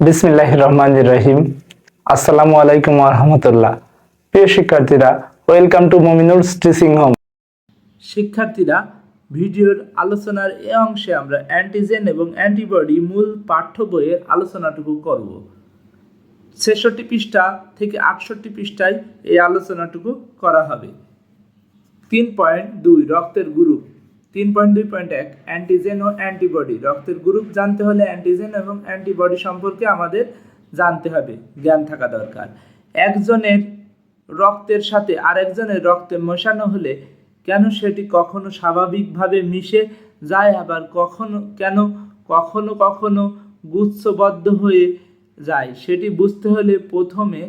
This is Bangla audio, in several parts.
বিসমিল্লাহ রহমান রহিম আসসালামু আলাইকুম রহমতুল্লাহ। প্রিয় শিক্ষার্থীরা, welcome to Mominul teaching home. শিক্ষার্থীরা, ভিডিওর আলোচনার এ অংশে আমরা অ্যান্টিজেন এবং অ্যান্টিবডি মূল পাঠ্য বইয়ের আলোচনাটুকু করব। ছেষট্টি পৃষ্ঠা থেকে আটষট্টি পৃষ্ঠায় এই আলোচনাটুকু করা হবে। তিন পয়েন্ট দুই, রক্তের গ্রুপ। তিন পয়েন্ট দুই পয়েন্ট এক অ্যান্টিজেন ও অ্যান্টিবডি রক্তের গ্রুপ জানতে হলে অ্যান্টিজেন এবং অ্যান্টিবডি সম্পর্কে আমাদের জানতে হবে, জ্ঞান থাকা দরকার। একজনের রক্তের সাথে আরেকজনের রক্তে মেশানো হলে কেন সেটি কখনো স্বাভাবিকভাবে মিশে যায়, আবার কখনো, কেন কখনো কখনো গুচ্ছবদ্ধ হয়ে যায়, সেটি বুঝতে হলে প্রথমে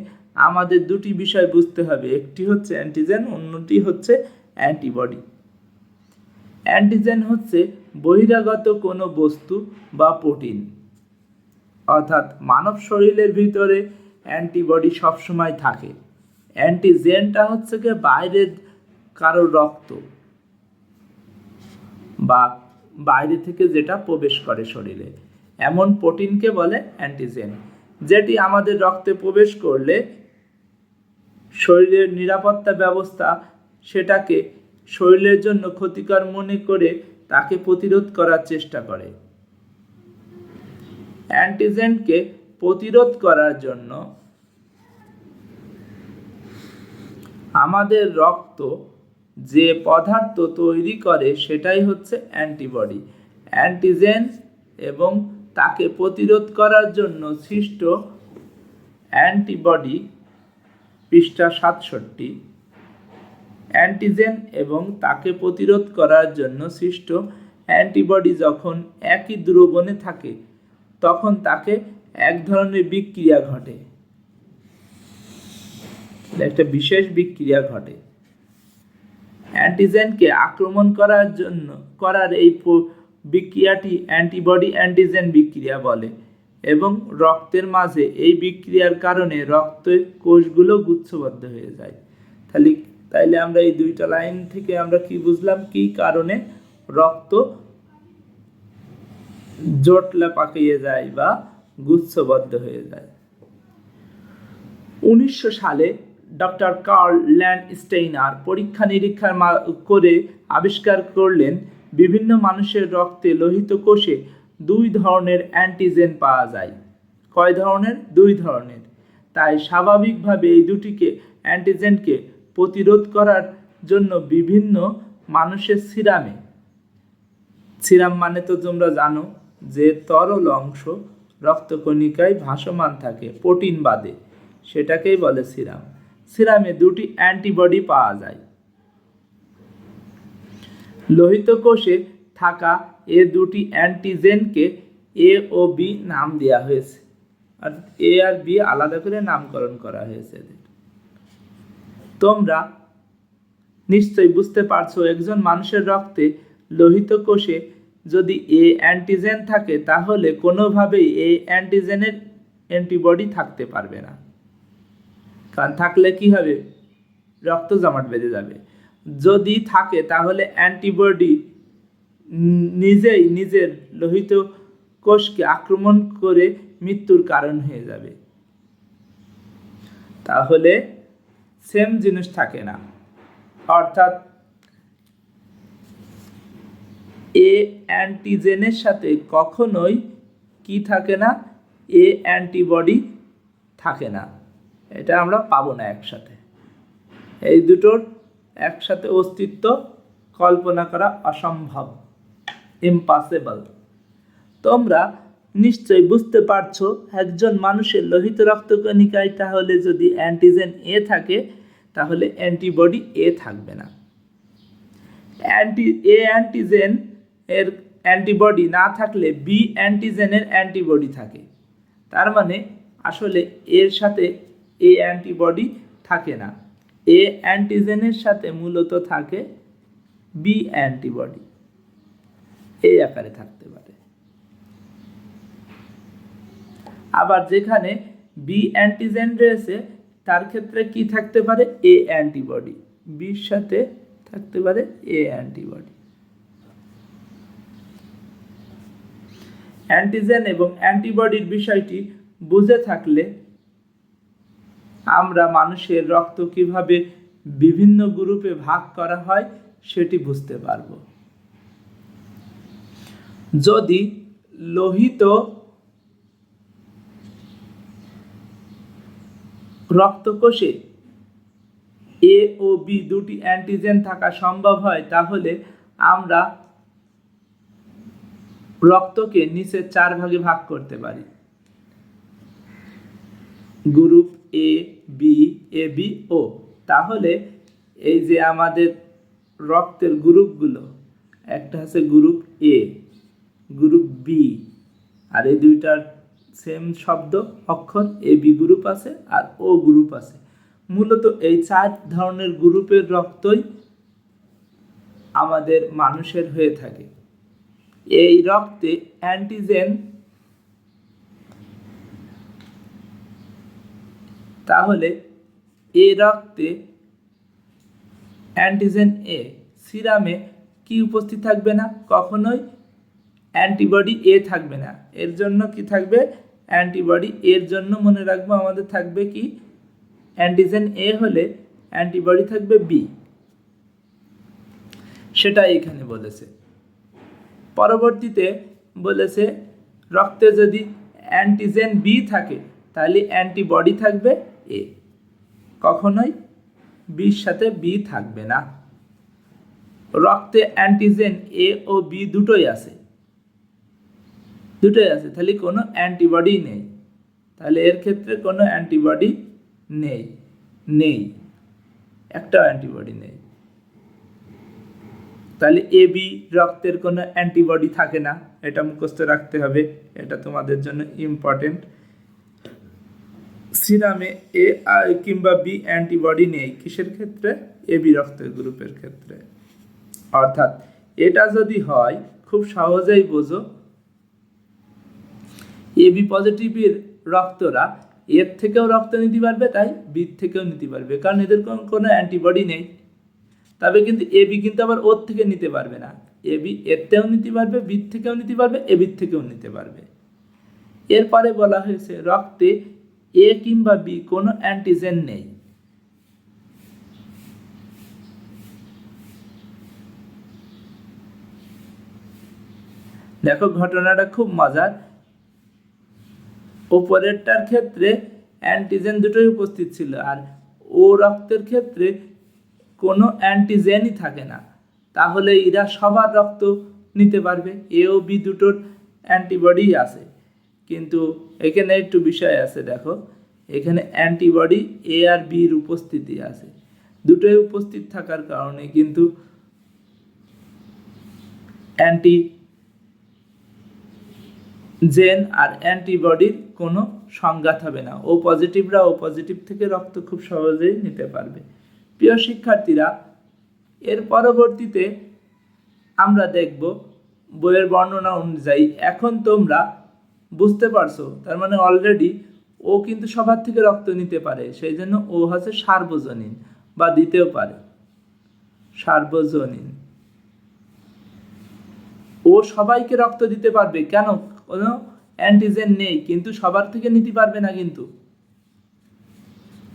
আমাদের দুটি বিষয় বুঝতে হবে। একটি হচ্ছে অ্যান্টিজেন অন্যটি হচ্ছে অ্যান্টিবডি অ্যান্টিজেন হচ্ছে বহিরাগত কোনো বস্তু বা প্রোটিন। অর্থাৎ মানব শরীরের ভিতরে অ্যান্টিবডি সবসময় থাকে। অ্যান্টিজেনটা হচ্ছে গিয়ে বাইরের কারও রক্ত বা বাইরে থেকে যেটা প্রবেশ করে শরীরে। এমন প্রোটিনকে বলে অ্যান্টিজেন, যেটি আমাদের রক্তে প্রবেশ করলে শরীরের নিরাপত্তা ব্যবস্থা সেটাকে শরীরের জন্য ক্ষতিকর মনে করে তাকে প্রতিরোধ করার চেষ্টা করে। অ্যান্টিজেনকে প্রতিরোধ করার জন্য আমাদের রক্ত যে পদার্থ তৈরি করে সেটাই হচ্ছে অ্যান্টিবডি। অ্যান্টিজেন এবং তাকে প্রতিরোধ করার জন্য সৃষ্ট অ্যান্টিবডি পৃষ্ঠা সাতষট্টি। অ্যান্টিজেন এবং তাকে প্রতিরোধ করার জন্য সৃষ্ট অ্যান্টিবডি যখন একই দ্রবণে থাকে, তখন তাকে এক ধরনের বিক্রিয়া ঘটে। একটা বিশেষ বিক্রিয়া ঘটে। অ্যান্টিজেনকে আক্রমণ করার জন্য, করার এই বিক্রিয়াটি অ্যান্টিবডি অ্যান্টিজেন বিক্রিয়া বলে এবং রক্তের মাঝে এই বিক্রিয়ার কারণে রক্তের কোষগুলো গুচ্ছবদ্ধ হয়ে যায়। তাহলে তাইলে আমরা এই দুইটা লাইন থেকে আমরা কি বুঝলাম? কি কারণে রক্ত জটলা পাকিয়ে যায় বা গুচ্ছবদ্ধ হয়ে যায়? উনিশশো সালে ডক্টর কার্ল ল্যান্ড স্টেইনার পরীক্ষা নিরীক্ষার করে আবিষ্কার করলেন, বিভিন্ন মানুষের রক্তে লোহিত কোষে দুই ধরনের অ্যান্টিজেন পাওয়া যায়। কয় ধরনের? দুই ধরনের। তাই স্বাভাবিকভাবে এই দুটিকে অ্যান্টিজেনকে প্রতিরোধ করার জন্য বিভিন্ন মানুষের সিরামে। সিরাম মানে তো তোমরা জানো যে তরল অংশ রক্তকণিকায় ভাসমান থাকে, প্রোটিন বাদে। সেটাকেই বলে সিরাম। সিরামে দুটি অ্যান্টিবডি পাওয়া যায়। লোহিত কোষে থাকা এ দুটি অ্যান্টিজেনকে এ ও বি নাম দেওয়া হয়েছে। আর এ আর বি আলাদা করে নামকরণ করা হয়েছে তোমরা নিশ্চয়ই বুঝতে পারছ, একজন মানুষের রক্তে লোহিত কোষে যদি এ অ্যান্টিজেন থাকে, তাহলে কোনোভাবেই এই অ্যান্টিজেনের অ্যান্টিবডি থাকতে পারবে না। কারণ থাকলে কি হবে? রক্ত জমাট বেঁধে যাবে। যদি থাকে, তাহলে অ্যান্টিবডি নিজেই নিজের লোহিত কোষকে আক্রমণ করে মৃত্যুর কারণ হয়ে যাবে। তাহলে সেম জিনিস থাকে না। অর্থাৎ এ অ্যান্টিজেনের সাথে কখনোই কি থাকে না? এ অ্যান্টিবডি থাকে না। এটা আমরা পাবো না একসাথে। এই দুটোর একসাথে অস্তিত্ব কল্পনা করা অসম্ভব। ইম্পসিবল তোমরা নিশ্চয়ই বুঝতে পারছ, একজন মানুষের লোহিত রক্তকণিকায় তাহলে যদি অ্যান্টিজেন এ থাকে, তাহলে অ্যান্টিবডি এ থাকবে না। অ্যান্টি এ অ্যান্টিজেন এর অ্যান্টিবডি না থাকলে বি অ্যান্টিজেনের অ্যান্টিবডি থাকে। তার মানে আসলে এর সাথে এ অ্যান্টিবডি থাকে না। এ অ্যান্টিজেনের সাথে মূলত থাকে বি অ্যান্টিবডি এই আকারে থাকতে পারে। আবার যেখানে বি অ্যান্টিজেন রয়েছে, তার ক্ষেত্রে কি থাকতে পারে? এ অ্যান্টিবডি বির সাথে থাকতে পারে এ অ্যান্টিবডি অ্যান্টিজেন এবং অ্যান্টিবডির বিষয়টি বুঝে থাকলে আমরা মানুষের রক্ত কীভাবে বিভিন্ন গ্রুপে ভাগ করা হয়, সেটি বুঝতে পারব। যদি লোহিত রক্তকোষে এ ও বি দুটি অ্যান্টিজেন থাকা সম্ভব হয়, তাহলে আমরা রক্তকে নিচে চার ভাগে ভাগ করতে পারি। Group A B A B O তাহলে এই যে আমাদের রক্তের গ্রুপগুলো, একটা আছে গ্রুপ এ গ্রুপ বি আর এই দুইটার সেম শব্দ, অক্ষর, এ বি গ্রুপ আছে আর ও গ্রুপ আছে। মূলত এই চার ধরনের গ্রুপের রক্তই আমাদের মানুষের হয়ে থাকে। এই রক্তে অ্যান্টিজেন তাহলে এ রক্তে অ্যান্টিজেন এ সিরামে কি উপস্থিত থাকবে না? কখনোই অ্যান্টিবডি এ থাকবে না। এর জন্য কি থাকবে? অ্যান্টিবডি এর জন্য মনে রাখব আমাদের থাকবে কি? অ্যান্টিজেন এ হলে অ্যান্টিবডি থাকবে বি। সেটা এখানে বলেছে। পরবর্তীতে বলেছে, রক্তে যদি অ্যান্টিজেন বি থাকে, তাহলে অ্যান্টিবডি থাকবে এ। কখনোই বির সাথে বি থাকবে না। রক্তে অ্যান্টিজেন এ ও বি দুটোই আছে। দুটোই আছে, তাহলে কোনো অ্যান্টিবডি নেই। তাহলে এর ক্ষেত্রে কোনো অ্যান্টিবডি নেই নেই। একটাও অ্যান্টিবডি নেই। তাহলে এ বি রক্তের কোনো অ্যান্টিবডি থাকে না, এটা মুখস্থ রাখতে হবে, এটা তোমাদের জন্য ইম্পর্টেন্ট সিরামে এ কিংবা বি অ্যান্টিবডি নেই, কিসের ক্ষেত্রে? এ বি রক্তের গ্রুপের ক্ষেত্রে। অর্থাৎ এটা যদি হয়, খুব সহজেই বোঝো এ বি পজিটিভের রক্তরা এর থেকেও রক্ত নিতে পারবে, তাই বি থেকেও নিতে পারবে, কারণ এদের কোনো- অ্যান্টিবডি নেই। তবে কিন্তু এ বি কিন্তু আবার ওর থেকে নিতে পারবে না। এ বি এরতেও নিতে পারবে বির থেকেও নিতে পারবে এ বির থেকেও নিতে পারবে। এরপরে বলা হয়েছে, রক্তে এ কিংবা বি কোনো অ্যান্টিজেন নেই। দেখো, ঘটনাটা খুব মজার। ওপরেরটার ক্ষেত্রে অ্যান্টিজেন দুটোই উপস্থিত ছিল আর ও রক্তের ক্ষেত্রে কোনো অ্যান্টিজেনই থাকে না। তাহলে এরা সবার রক্ত নিতে পারবে, এ ও বি দুটোর অ্যান্টিবডি আছে। কিন্তু এখানে একটু বিষয় আছে, দেখো। এখানে অ্যান্টিবডি এ আর বির উপস্থিতি আছে। দুটোই উপস্থিত থাকার কারণে কিন্তু অ্যান্টি জেন আর অ্যান্টিবডির কোনো সংঘাত হবে না। ও পজিটিভরা ও পজিটিভ থেকে রক্ত খুব সহজেই নিতে পারবে। প্রিয় শিক্ষার্থীরা, এর পরবর্তীতে আমরা দেখব বইয়ের বর্ণনা অনুযায়ী। এখন তোমরা বুঝতে পারছ, তার মানে অলরেডি ও কিন্তু সবার থেকে রক্ত নিতে পারে, সেই জন্য ও হচ্ছে সার্বজনীন বা দিতেও পারে। সার্বজনীন। ও সবাইকে রক্ত দিতে পারবে, কেন? কোনো অ্যান্টিজেন নেই, কিন্তু সবার থেকে নিতে পারবে না কিন্তু।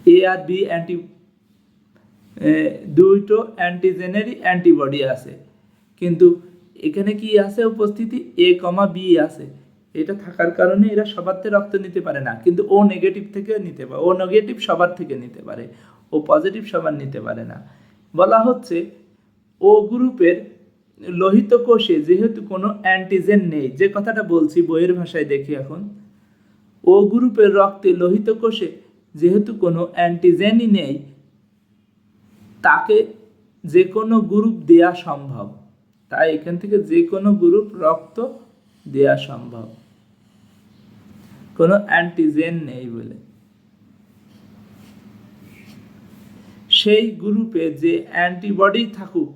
এ আর বি অ্যান্টি দুইটো অ্যান্টিজেনেরই অ্যান্টিবডি আছে। কিন্তু এখানে কি আছে উপস্থিতি? এ কমা বি আছে। এটা থাকার কারণে এরা সবার থেকে রক্ত নিতে পারে না, কিন্তু ও নেগেটিভ থেকে নিতে পারে। ও নেগেটিভ সবার থেকে নিতে পারে। ও পজিটিভ সবার নিতে পারে না। বলা হচ্ছে ও গ্রুপের লোহিত কোষে যেহেতু কোনো অ্যান্টিজেন নেই, যে কথাটা বলছি বইয়ের ভাষায় দেখি এখন, ও গ্রুপের রক্তে লোহিত কোষে যেহেতু কোনো অ্যান্টিজেনই নেই, তাকে যে কোনো গ্রুপ দেয়া সম্ভব। তাই এখান থেকে যে কোনো গ্রুপ রক্ত দেয়া সম্ভব। কোনো অ্যান্টিজেন নেই বলে। সেই গ্রুপে যে অ্যান্টিবডি থাকুক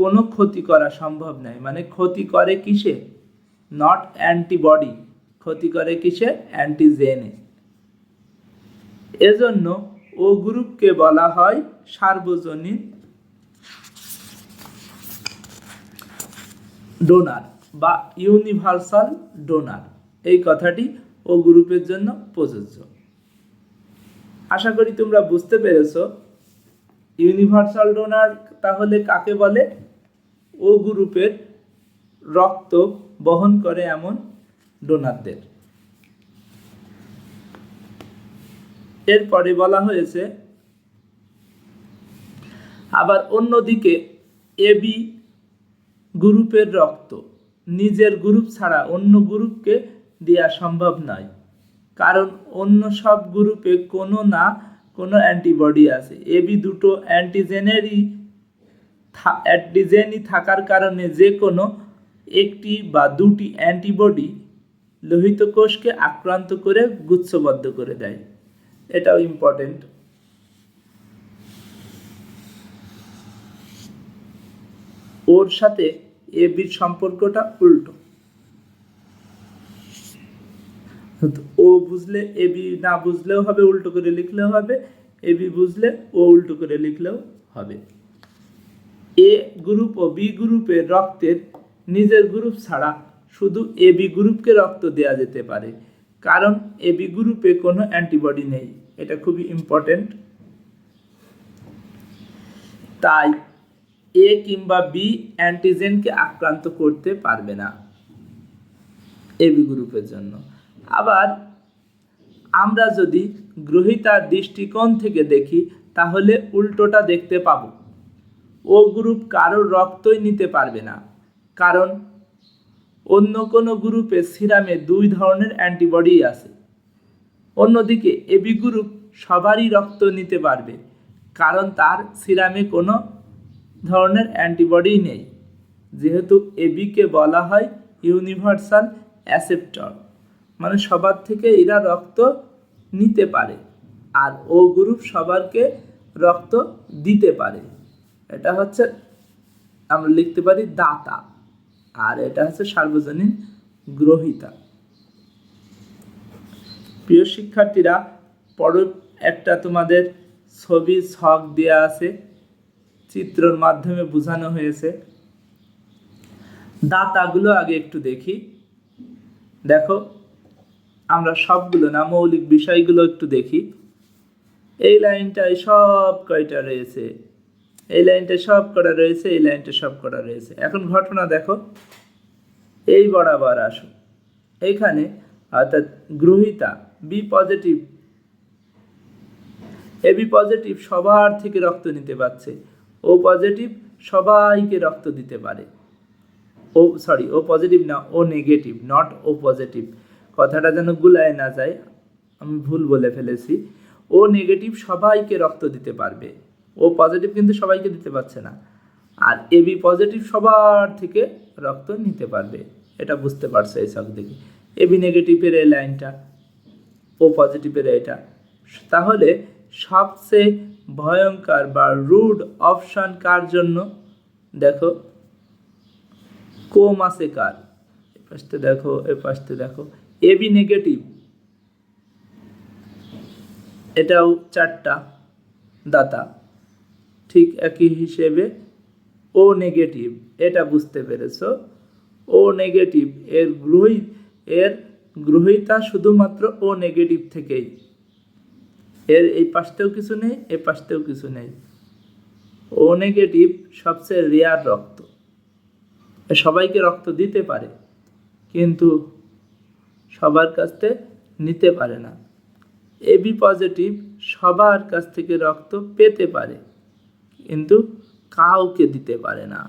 কোনো ক্ষতি করা সম্ভব নয় মানে ক্ষতি করে কিসে? নট অ্যান্টিবডি ক্ষতি করে কিসে? অ্যান্টিজেনে এজন্য ও গ্রুপকে বলা হয় সার্বজনীন ডোনার বা ইউনিভার্সাল ডোনার এই কথাটি ও ও গ্রুপের জন্য প্রযোজ্য। আশা করি তোমরা বুঝতে পেরেছ। ইউনিভার্সাল ডোনার তাহলে কাকে বলে? ও গ্রুপের রক্ত বহন করে এমন ডোনারদের। এরপরে বলা হয়েছে, আবার অন্যদিকে এবি গ্রুপের রক্ত নিজের গ্রুপ ছাড়া অন্য গ্রুপকে দেওয়া সম্ভব নয়, কারণ অন্য সব গ্রুপে কোনো না কোনো অ্যান্টিবডি আছে। এবি দুটো অ্যান্টিজেনেরই অ্যান্টিজেনই থাকার কারণে যে কোনো একটি বা দুটি অ্যান্টিবডি লোহিত কোষকে আক্রান্ত করে গুচ্ছবদ্ধ করে দেয়। এটাও ইম্পর্টেন্ট ওর সাথে এবির সম্পর্কটা উল্টো। ও বুঝলে এবি না বুঝলেও হবে, উল্টো করে লিখলেও হবে এবি বুঝলে ও উল্টো করে লিখলেও হবে। এ গ্রুপ ও বি গ্রুপের রক্তের নিজের গ্রুপ ছাড়া শুধু এ বি গ্রুপকে রক্ত দেওয়া যেতে পারে। কারণ এ বি গ্রুপে কোনো অ্যান্টিবডি নেই। এটা খুবই ইম্পর্টেন্ট। তাই এ কিংবা বি অ্যান্টিজেনকে আক্রান্ত করতে পারবে না এবি গ্রুপের জন্য। আবার আমরা যদি গ্রহিতার দৃষ্টিকোণ থেকে দেখি, তাহলে উল্টোটা দেখতে পাবো। ও গ্রুপ কারোর রক্তই নিতে পারবে না। কারণ অন্য কোনো গ্রুপে সিরামে দুই ধরনের অ্যান্টিবডি আছে। অন্যদিকে এবি গ্রুপ সবারই রক্ত নিতে পারবে, কারণ তার সিরামে কোনো ধরনের অ্যান্টিবডি নেই। যেহেতু এবিকে বলা হয় ইউনিভার্সাল অ্যাসেপ্টর মানে সবার থেকে এরা রক্ত নিতে পারে, আর ও গ্রুপ সবারকে রক্ত দিতে পারে। এটা হচ্ছে আমরা লিখতে পারি দাতা, আর এটা হচ্ছে সার্বজনীন গ্রহিতা। প্রিয় শিক্ষার্থীরা পর একটা তোমাদের ছবি, ছক দেয়া আছে, চিত্রর মাধ্যমে বোঝানো হয়েছে। দাতাগুলো আগে একটু দেখি। দেখো, আমরা সবগুলো না, মৌলিক বিষয়গুলো একটু দেখি। এই লাইনটায় সব কয়টা রয়েছে? এই লাইনটা সব করা রয়েছে, এই লাইনটা সব করা রয়েছে। এখন ঘটনা দেখো। এই বরাবর আসো। এইখানে অর্থাৎ গ্রহিতা বি পজিটিভ এবি পজিটিভ সবার থেকে রক্ত নিতে পারছে। ও পজিটিভ সবাইকে রক্ত দিতে পারে। ও সরি ও পজিটিভ না O negative not O positive কথাটা যেন গুলায় না যায়, আমি ভুল বলে ফেলেছি। ও নেগেটিভ সবাইকে রক্ত দিতে পারবে। ও পজিটিভ কিন্তু সবাইকে দিতে পারছে না। আর এবি পজিটিভ সবার থেকে রক্ত নিতে পারবে, এটা বুঝতে পারছে এই সব দেখে। এবি নেগেটিভের এই লাইনটা ও পজিটিভের এটা। তাহলে সবচেয়ে ভয়ঙ্কর বা রুড অপশান কার জন্য? দেখো কোম আছে কার? এ পাশতে দেখো, এ পাশতে দেখো। এবি নেগেটিভ এটাও চারটা দাতা। ঠিক একই হিসেবে ও নেগেটিভ এটা বুঝতে পেরেছ? ও নেগেটিভ এর গ্রহী, এর গ্রহিতা শুধুমাত্র ও নেগেটিভ থেকেই। এর এই পাশতেও কিছু নেই, এ পাশতেও কিছু নেই। ও নেগেটিভ সবচেয়ে রেয়ার রক্ত। সবাইকে রক্ত দিতে পারে, কিন্তু সবার কাছ থেকে নিতে পারে না। এবি পজিটিভ সবার কাছ থেকে রক্ত পেতে পারে। কিন্তু কাউকে দিতে পারে না।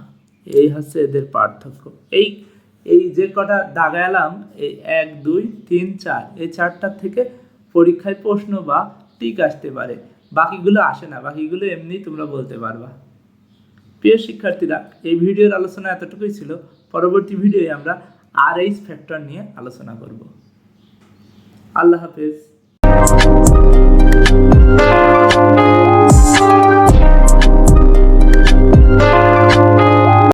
এই হচ্ছে এদের পার্থক্য। এই এই যে কটা দাগালাম এই এক, দুই, তিন, চার, এই চারটার থেকে পরীক্ষায় প্রশ্ন বা টিক আসতে পারে। বাকিগুলো আসে না, বাকিগুলো এমনি তোমরা বলতে পারবা। প্রিয় শিক্ষার্থীরা, এই ভিডিওর আলোচনা এতটুকুই ছিল। পরবর্তী ভিডিওয়ে আমরা আর এইচ ফ্যাক্টর নিয়ে আলোচনা করব। আল্লাহ হাফেজ।